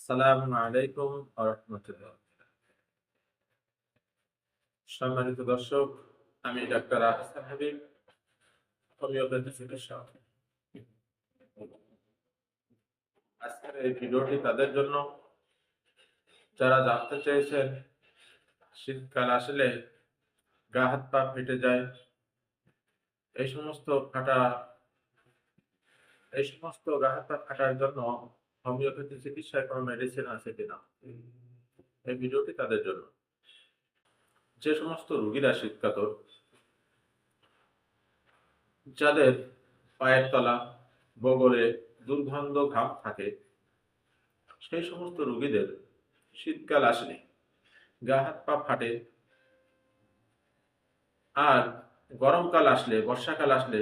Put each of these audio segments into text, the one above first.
আসসালামু আলাইকুম সম্মানিত দর্শক, আমি আহসান হাবিব, হোমিওপ্যাথি চিকিৎসক। আজকের এই ভিডিওটি তাদের জন্য। যারা জানতে চেয়েছেন, শীতকাল আসলে গা হাত পা ফেটে যায়, এই সমস্ত ফাটা, এই সমস্ত গা হাত পা ফাটার জন্য হোমিওপ্যাথি চিকিৎসায় কোনো মেডিসিন আছে কিনা? এই ভিডিওটি তাদের জন্য? যে সমস্ত রুগীরা শীতকাতর যাদের পায়ের তলা, বগলে দুর্গন্ধ ঘাম থাকে, সেই সমস্ত রুগীদের শীতকাল আসলে গা হাত পা ফাটে। আর গরমকাল আসলে, বর্ষাকাল আসলে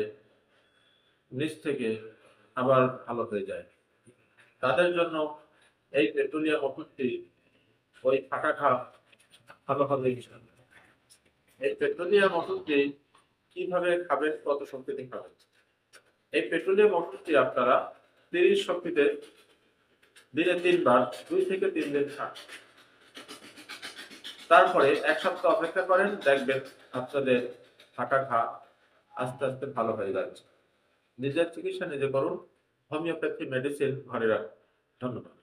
নিচ থেকে আবার ভালো হয়ে যায়। তাদের জন্য এই পেট্রোলিয়াম ওষুধটি ওই ফাটা খা ভালো হবে এই পেট্রোলিয়াম ওষুধটি কীভাবে খাবেন, কত শক্তিতে খাবেন? এই পেট্রোলিয়াম ওষুধটি আপনারা তিরিশ শক্তিতে দিনে তিনবার, দুই থেকে তিন দিন খান। তারপরে এক সপ্তাহ অপেক্ষা করেন, দেখবেন আপনাদের ফাটা খা আস্তে আস্তে ভালো হয়ে যাচ্ছে। নিজের চিকিৎসা নিজে করুন হোমিওপ্যাথি মেডিসিন ঘরে রাখুন ধন্যবাদ।